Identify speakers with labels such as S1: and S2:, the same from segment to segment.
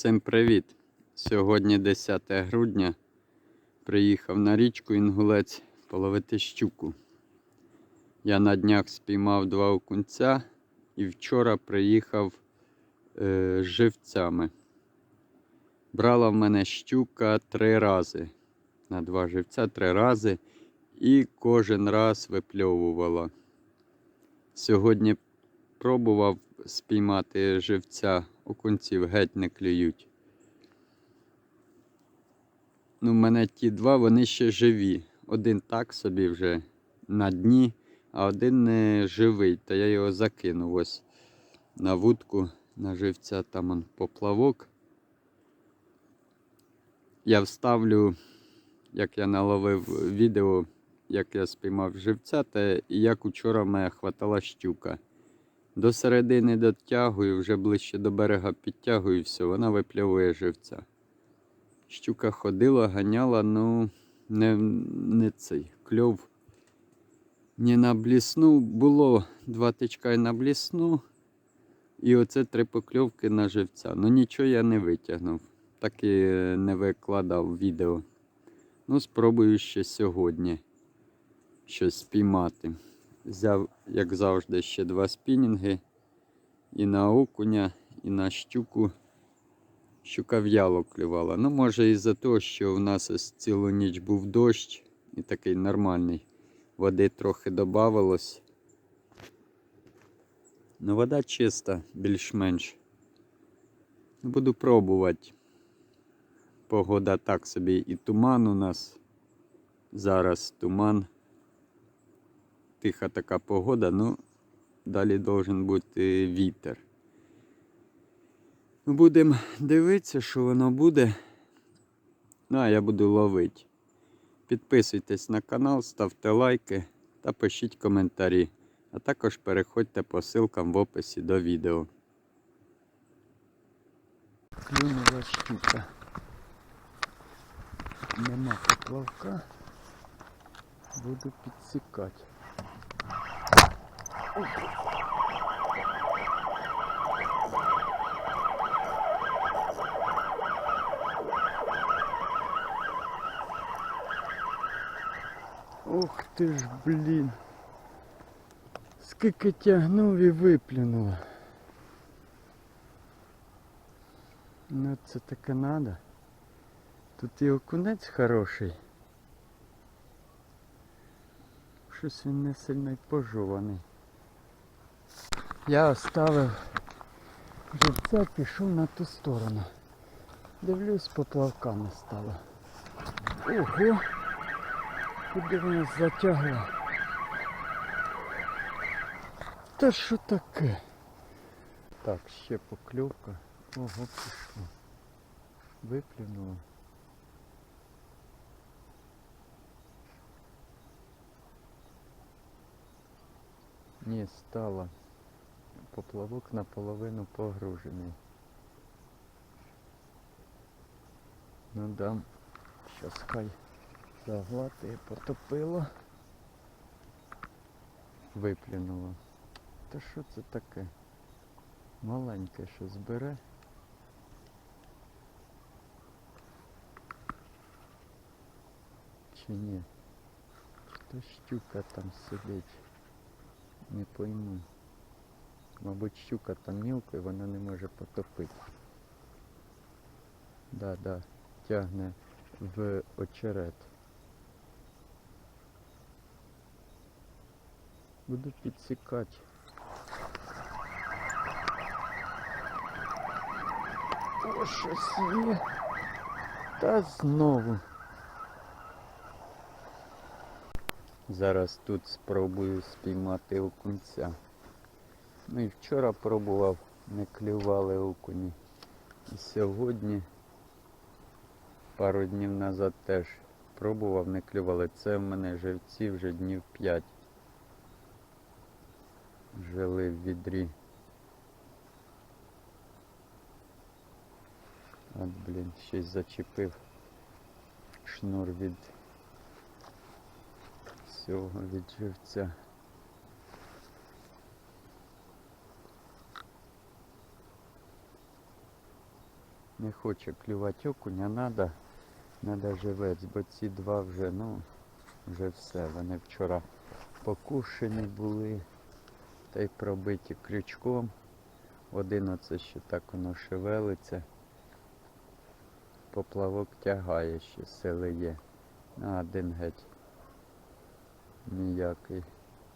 S1: Всім привіт! Сьогодні 10 грудня. Приїхав на річку Інгулець половити щуку. Я на днях спіймав два окунця і вчора приїхав е, живцями. Брала в мене щука три рази. На два живця три рази і кожен раз випльовувала. Сьогодні пробував спіймати живця, окунців геть не клюють. Ну, в мене ті два, вони ще живі. Один так собі вже на дні, а один не живий, то я його закинув ось на вудку, на живця, там он поплавок. Я вставлю, як я наловив відео, як я спіймав живця, та як учора мене хватала щука. До середини дотягую, вже ближче до берега підтягую, все, вона випльовує живця. Щука ходила, ганяла, ну не, не цей кльов. Не на блісну. Було два тичка і на блісну. І оце три покльовки на живця. Ну нічого я не витягнув. Так і не викладав відео. Ну, спробую ще сьогодні щось спіймати. Взяв, як завжди, ще два спінінги. І на окуня, і на щуку. Щука в'яло клювала. Ну, може, із-за того, що в нас ось цілу ніч був дощ і такий нормальний. Води трохи додавалось. Ну, вода чиста, більш-менш. Ну, Буду пробувати. Погода так собі і туман у нас. Зараз туман тиха така погода, ну далі должен бути вітер. Ну, Будемо дивитися, що воно буде. Ну, а я буду ловити. Підписуйтесь на канал, ставте лайки та пишіть коментарі. А також переходьте по ссылкам в описі до відео. Клюнула щука. Нема поплавка. Буду підсікати. Ух ти ж, блін. Скільки тягнув і виплюнуло. Ну це таке надо. Тут і окунець хороший. Щось він не сильно й пожований. Я оставив живця, пішов на ту сторону. Дивлюсь, поплавками стало. Ого! Куди вона затягла? Та що таке? Так, ще покльовка. Ого, пішло. Виплюнуло. Ні, стало. Поплавок наполовину погружений. Ну дам. Щас хай заглати потопило. Виплюнуло. Та що це таке? Маленьке щось бере. Чи ні? То щука там сидить. Не пойму. Мабуть, щука там мілка і вона не може потопити. Да, да, тягне в очерет. Буду підсікати. О, щось є. Та знову. Зараз тут спробую спіймати окунця. Ну і вчора пробував, не клювали окуні. І сьогодні, пару днів назад теж пробував, не клювали. Це в мене живці вже днів 5. Жили в відрі. От, блін, щось зачепив шнур від цього від живця. Не хоче клювати окунь, а надо, надо живець, бо ці два вже, ну, вже все. Вони вчора покушені були та й пробиті крючком. Один оце ще так воно шевелиться. Поплавок тягає ще, сили є. А один геть. Ніякий.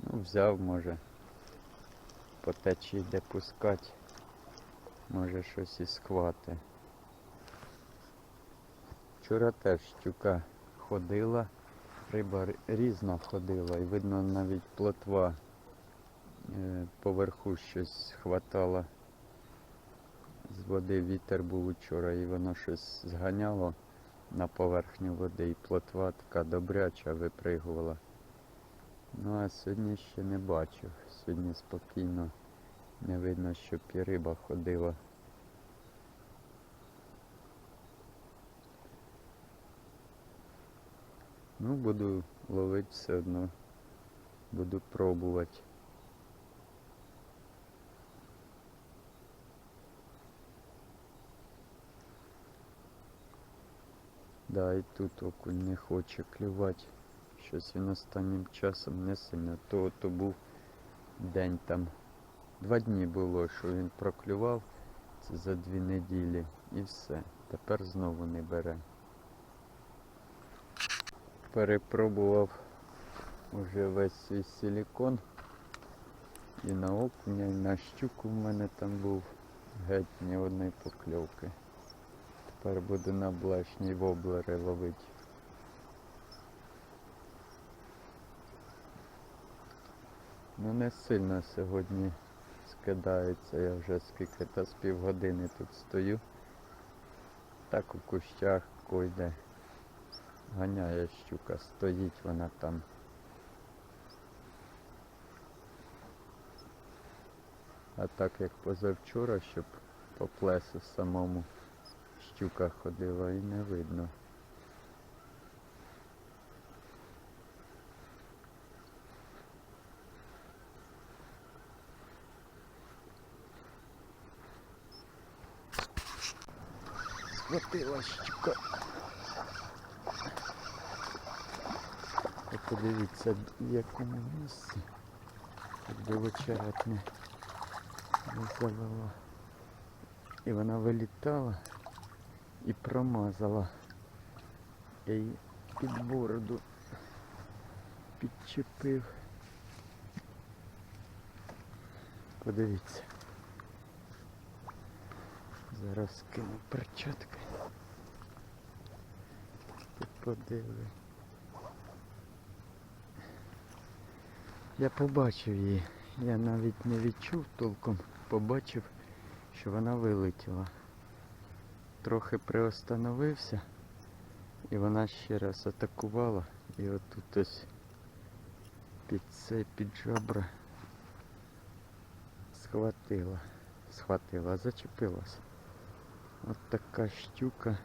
S1: Ну, взяв, може. По течії де пускати. Може щось і схвати. Вчора теж щука ходила, риба різна ходила, і видно навіть плотва е, поверху щось хватало. З води вітер був учора і воно щось зганяло на поверхню води, і плотва така добряча випригувала. Ну а сьогодні ще не бачив. Сьогодні спокійно не видно, щоб і риба ходила. Ну, буду ловити все одно. Буду пробувати. Да, і тут окунь не хоче клювати. Щось він останнім часом не сильно. То, то був день там. Два дні було, що він проклював. Це за дві неділі. І все. Тепер знову не бере. Перепробував уже весь свій силікон. І на окуня, і на щуку в мене там був геть ні одної покльовки. Тепер буду на блешні воблери ловити. Ну не сильно сьогодні скидається, я вже скільки та з півгодини тут стою. Так у кущах койде. Ганяє щука, стоїть вона там. А так як позавчора, щоб по плесу самому щука ходила і не видно. Схватила щука. Подивіться, в якому місці. Якби вечерять не, завела. І вона вилітала і промазала. Я її під бороду підчепив. Подивіться. Зараз кину перчатки. Ти подиви. Я побачив її. Я навіть не відчув толком, побачив, що вона вилетіла. Трохи приостановився і вона ще раз атакувала. І отут ось під це, під жабра схватила. Схватила, зачепилась. От така щука.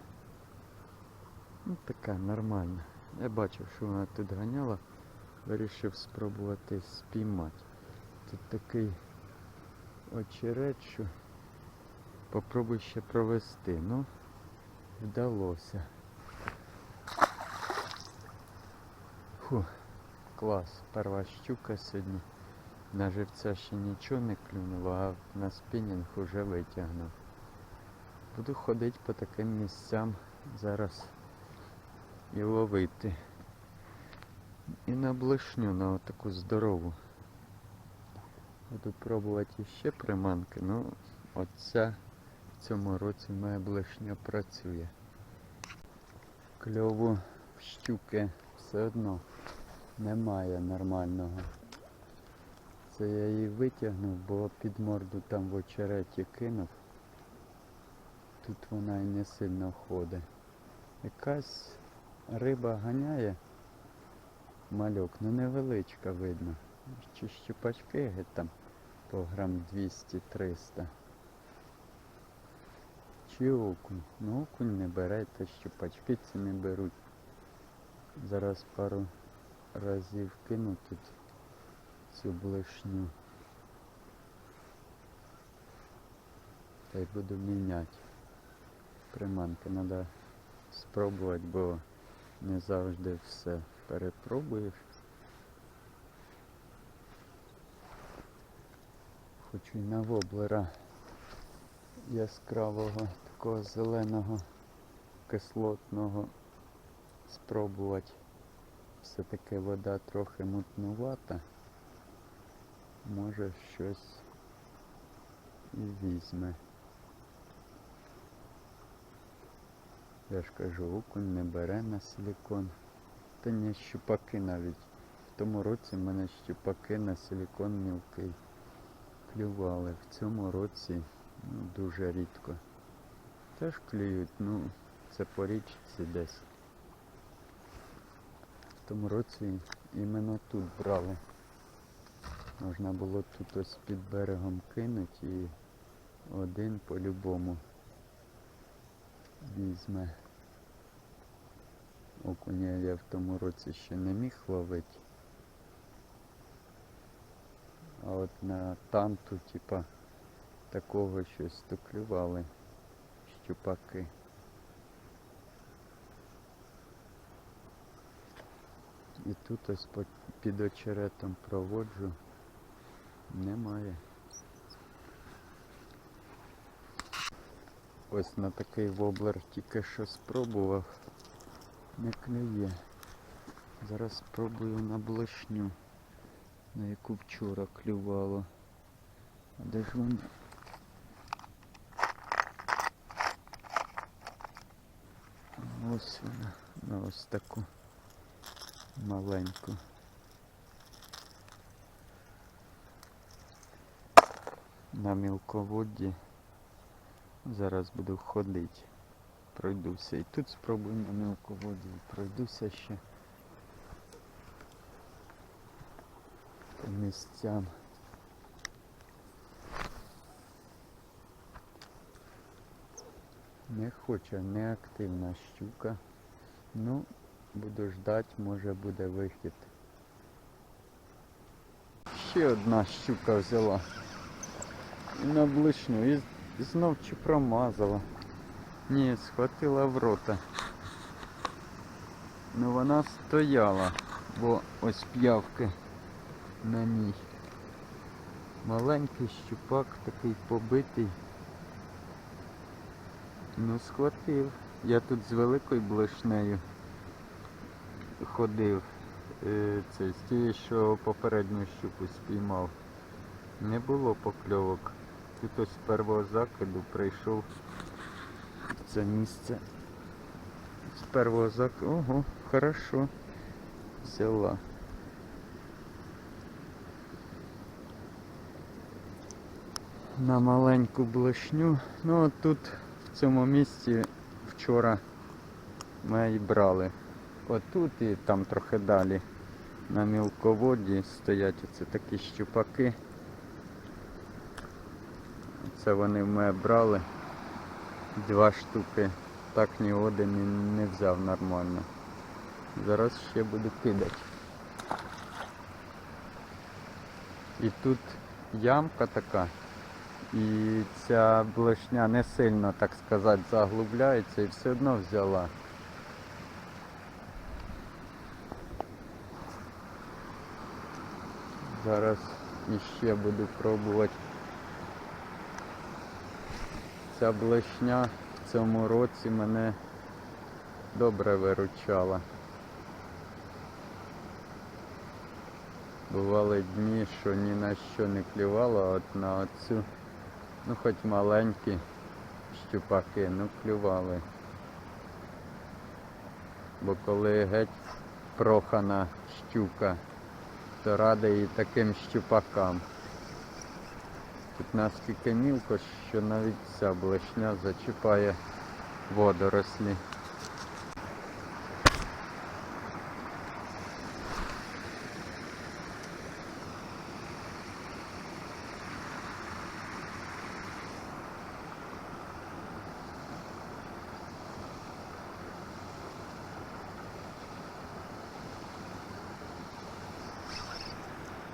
S1: Ну така нормальна. Я бачив, що вона тут ганяла. Вирішив спробувати спіймати. Тут такий очерет, що попробуй ще провести. Ну, вдалося. Фу, клас. Перша щука сьогодні. На живця ще нічого не клюнуло, а на спінінг уже витягнув. Буду ходити по таким місцям зараз і ловити. І на блишню, на таку здорову. Буду пробувати іще приманки, ну оця в цьому році моя блишня працює. Кльову щуки все одно немає нормального. Це я її витягнув, бо під морду там в очереті кинув. Тут вона і не сильно ходить. Якась риба ганяє мальок, ну невеличка видно. Чи щупачки геть там по грам 200-300. Чи окунь? Ну окунь не бере, та щупачки ці не беруть. Зараз пару разів кину тут цю блишню. Та й буду міняти. приманки. Треба спробувати, бо не завжди все перепробуєш. Хочу й на воблера яскравого, такого зеленого, кислотного спробувати. Все-таки вода трохи мутнувата. Може щось і візьме. Я ж кажу, окунь не бере на силікон. Та ні, щупаки навіть. В тому році в мене щупаки на силікон мілкий клювали. В цьому році ну, дуже рідко. Теж клюють, ну це по річці десь. В тому році іменно тут брали. Можна було тут ось під берегом кинути і один по-любому візьме. Окуня я в тому році ще не міг ловити. А от на танту, типа, такого щось то клювали щупаки. І тут ось під очеретом проводжу. Немає. Ось на такий воблер тільки що спробував. Не клює. Зараз спробую на блошню, на яку вчора клювало. А де ж вона? Ось вона, на ось таку маленьку. На мілководді. Зараз буду ходити. Пройдуся. І тут спробую на мілководді. і Пройдуся ще по місцям. Не хоче, не активна щука. Ну, буду ждати, може буде вихід. Ще одна щука взяла. І на блишню. І знов чи промазала. Ні, схватила в рота. Ну вона стояла, бо ось п'явки на ній. Маленький щупак такий побитий. Ну схватив. Я тут з великою блишнею ходив. Е, Це, з тієї, що попередню щуку спіймав. Не було покльовок. Тут ось з першого закиду прийшов це місце. З першого закиду. Ого, хорошо. Взяла. На маленьку блошню. Ну от тут в цьому місці вчора ми і брали. Отут і там трохи далі на мілководді стоять оце такі щупаки. Це вони в мене брали два штуки. Так ні один не взяв нормально. Зараз ще буду кидати. І тут ямка така. І ця блешня не сильно, так сказати, заглубляється і все одно взяла. Зараз іще буду пробувати. Ця блешня в цьому році мене добре виручала. Бували дні, що ні на що не клювало, от на оцю, ну хоч маленькі щупаки, ну клювали. Бо коли геть прохана щука, то радий і таким щупакам. Тут наскільки мілко, що навіть ця блешня зачіпає водорослі.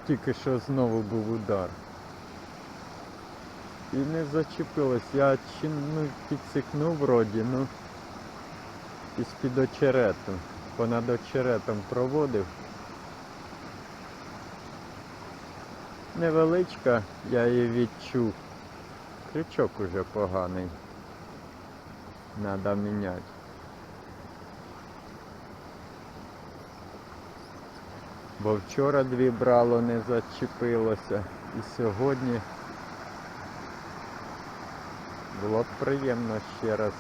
S1: Тільки що знову був удар. І не зачепилось. Я чи, ну, підсикнув вроді, ну із під очерету. Понад очеретом проводив. Невеличка, я її відчув. Крючок уже поганий. Надо міняти. Бо вчора дві брало не зачепилося. І сьогодні було б приємно ще раз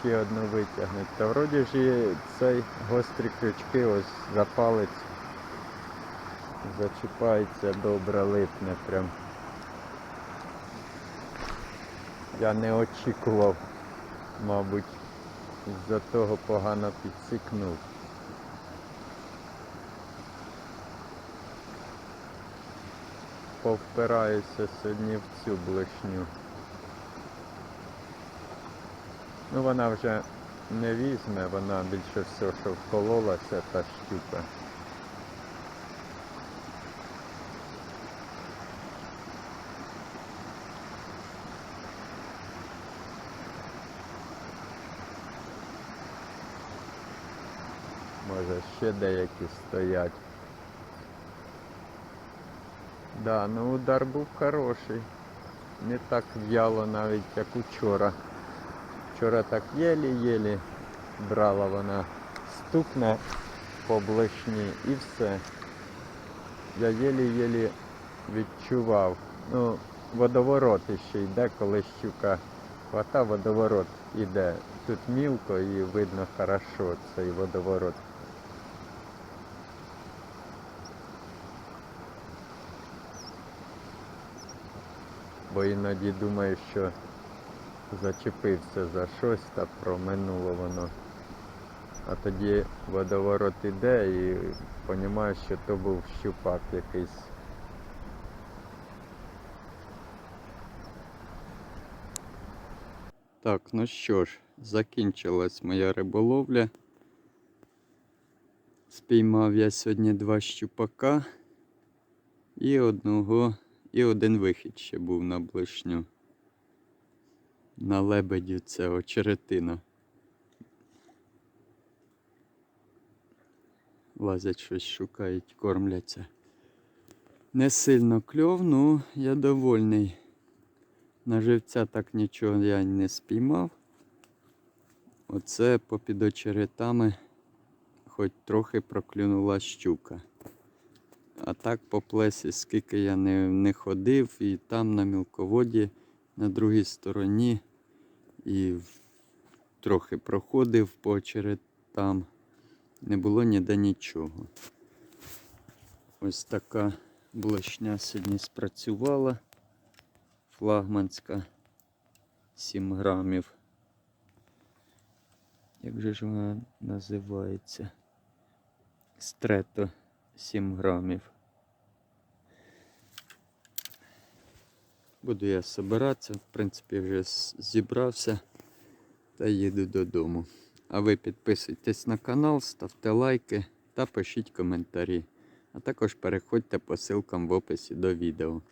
S1: ще одну витягнути. Та вроді ж і цей гострі крючки ось за палець зачіпається добре, липне прям. Я не очікував, мабуть, з-за того погано підсікнув. Повпираюся сьогодні в цю блишню. Ну вона вже не візьме, вона більше все, що вкололася та щука. Може ще деякі стоять. Да, ну удар був хороший. Не так в'яло навіть як учора. Вчора так єлі-єлі брала вона стукне по блишні і все. Я єлі-єлі відчував. Ну, водоворот іще йде, коли щука хвата, водоворот іде. Тут мілко і видно хорошо цей водоворот. Бо іноді думаю, що зачепився за щось та проминуло воно. А тоді водоворот іде і розумію, що то був щупак якийсь. Так, ну що ж, закінчилась моя риболовля. Спіймав я сьогодні два щупака і одного, і один вихід ще був на блишню. На лебедю це очеретина. Лазять щось шукають, кормляться. Не сильно кльов, ну я довольний. На живця так нічого я не спіймав. Оце попід очеретами хоч трохи проклюнула щука. А так по плесі, скільки я не, не ходив, і там на мілководі, на другій стороні, і трохи проходив по очеретам. Не було ніде нічого. Ось така блошня сьогодні спрацювала. Флагманська 7 грамів. Як же ж вона називається? Стрето 7 грамів. Буду я збиратися, в принципі, вже зібрався та їду додому. А ви підписуйтесь на канал, ставте лайки та пишіть коментарі. А також переходьте по ссылкам в описі до відео.